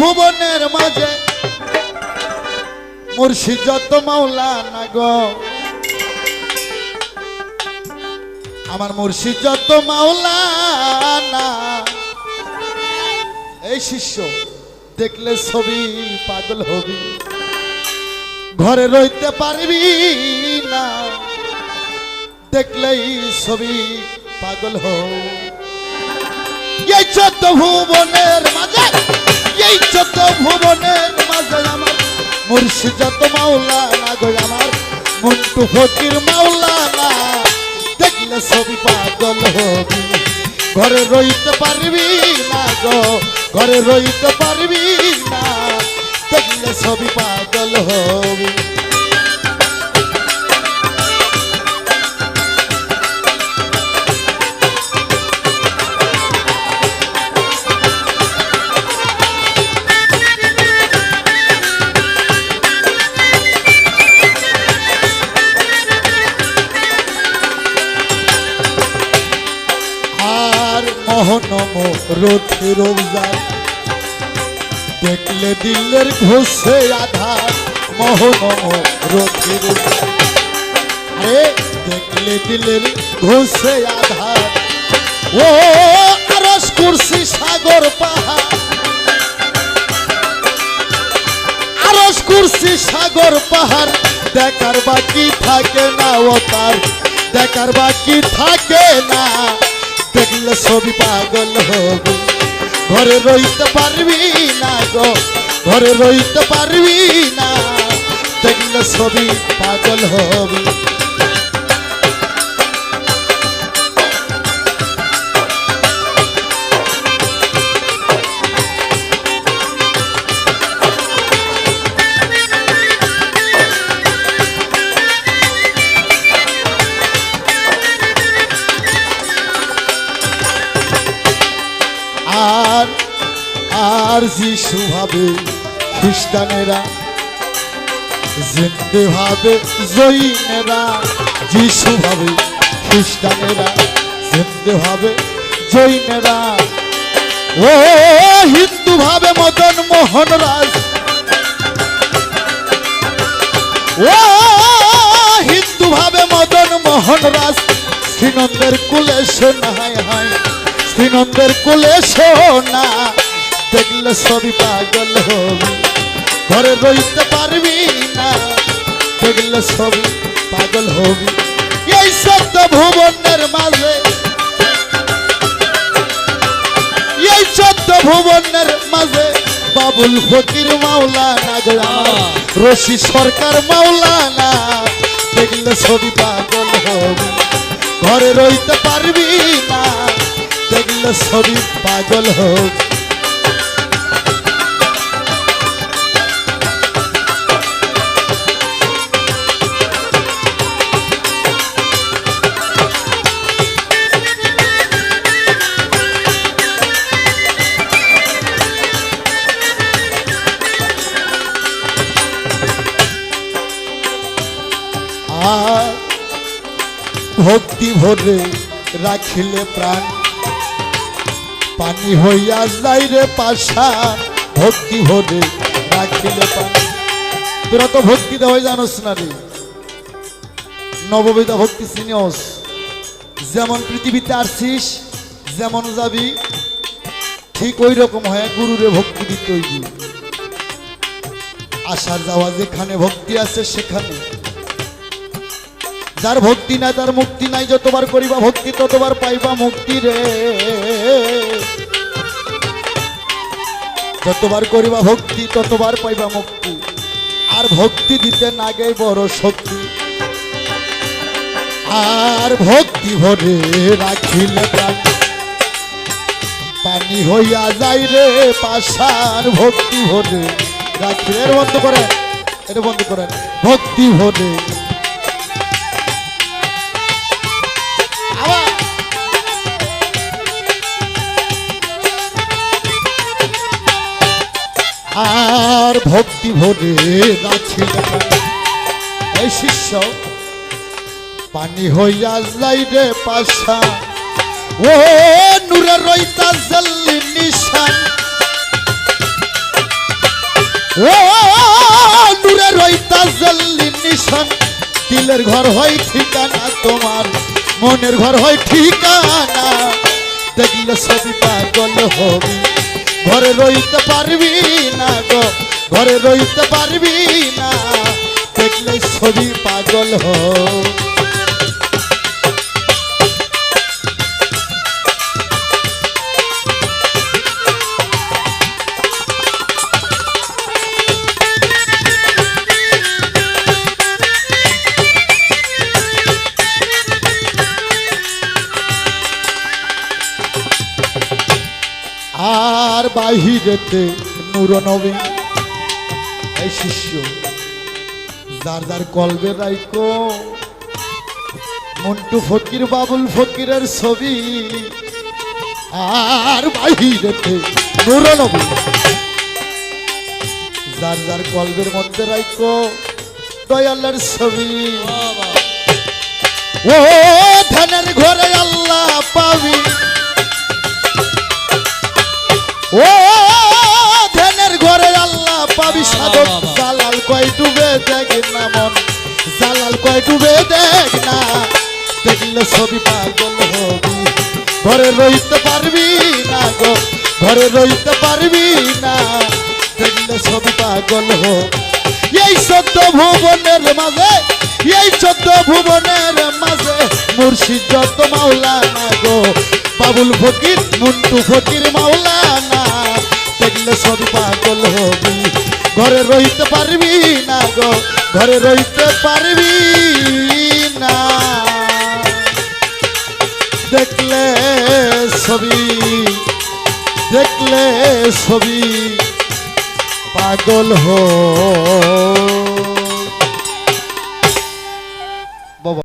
ভুবনের মাঝে। মুর্শিদ যত মাওলা না গো। আমার মুর্শিদ যত মাওলা না এই শিষ্য, দেখলে ছবি পাগল হবি। ঘরে রইতে পারবি না। দেখলেই ছবি পাগল হও এই চোদ্দ ভুবনের মাঝে এই চোদ্দ ভুবনের মাঝে আমার মুর্শিদ যত মাওলা না গো আমার, মন্টু ফকির মাওলা না দেখলে ছবি পাগল হবি। ঘরে রইতে পারবি না গো, ঘরে রইতে পারবি না, দেখলে ছবি পাগল হবি। দেখলে দিলের ঘুষে আধার মোহনম রথি রোজার আরে, দেখলে দিলের ঘুষে আধার। ও আরস কুরসি সাগর পাহাড়। আরস কুরসি সাগর পাহাড়, দেখার বাকি থাকে না ও তার দেখার বাকি থাকে না। দেখলে ছবি পাগল হবে। ঘরে রইতে পারবি না গো ঘরে রইতে পারবি না। দেখলে ছবি পাগল হবে। আর যিশু ভাবে খ্রিস্টানেরা জিন্দে ভাবে জৈনেরা, যিশু ভাবে খ্রিস্টানেরা জিন্দে ভাবে জৈনেরা। ও হিন্দু ভাবে মদন মোহন রাজ। ও হিন্দু ভাবে মদন মোহন রাজ। শ্রীনন্দের কুলে শোনায় হয় শ্রীনন্দের কুলে সোনা দেখলে সবই পাগল হবি। ঘরে রইতে পারবি না দেখলে সবই পাগল হবি। এই সত্য ভুবনের মাঝে এই চোদ্দ ভুবনের মাঝে বাবুল ফকির মাওলানা গো আমার। রশি সরকার মাওলানা দেখলে ছবি পাগল হবি। ঘরে রইতে পারবি না দেখলে ছবি পাগল হবি। ভক্তি ভরে রাখিলে প্রাণ। পানি হইয়া যাই রে পাশান ভক্তি ভরে রাখিলে প্রাণ। তোরা তো ভক্তি দেওয়াই জানোস না রে নববিধা ভক্তি সিনিয়স। যেমন পৃথিবীতে আসছিস যেমন যাবি, ঠিক ওই রকম হয় গুরুরে ভক্তি দিতে হইবি। আসার যাওয়া যেখানে ভক্তি আছে সেখানে। যার ভক্তি নাই, তার মুক্তি নাই যতবার করিবা ভক্তি ততবার পাইবা মুক্তি রে। যতবার করিবা ভক্তি ততবার পাইবা মুক্তি। আর ভক্তি দিতে নাগে বড় শক্তি। আর ভক্তি ভরে রাখিলে পানি হইয়া যাই রে পাশার ভক্তি ভরে। রাখিলে বন্ধ করেন এটা বন্ধ করেন। ভক্তি ভরে আর ভক্তি ভরে এই শিষ্য, পানি হইয়া যাই রে পাশা। ও নূরে রইতা জল্লি ও দূরে রইতা জল্লি নিশান। দিলের ঘর হয় ঠিকানা তোমার, মনের ঘর হয় ঠিকানা। দেখলে সবই পাগল হবি, ঘরে রইতে পারবি না গো। ঘরে রইতে পারবি না দেখলে সবই পাগল হবি আর বাহিরেতে নূর নবী এই শিষ্য, যার যার কলবে রাইকো, মন্টু ফকির, বাবুল ফকিরের ছবি। আর বাহিরেতে নূর নবী যার যার কলবের মধ্যে রাইকো, দয়ালের ছবি। ও ধানের ঘরে আল্লাহ পাবি। ও ধ্যানের ঘরে আল্লাহ পাবি সাধক ডুবে দেখ না মন? জালাল কয় ডুবে দেখ না? দেখলে ছবি পাগল হবি। ঘরে রইতে পারবি না গো, ঘরে রইতে পারবি না। দেখলে ছবি পাগল হব। এই সত্য ভুবনের মাঝে, এই চোদ্দ ভুবনের মাঝে মুর্শিদ যত মাওলানা গো। বাবুল ফকির, মুন্টু ফকির মাওলানা দেখলে সব পাগল হবি। ঘরে রইতে পারবি না গো, ঘরে রইতে পারবি না। দেখলে ছবি দেখলে ছবি, পাগল হবি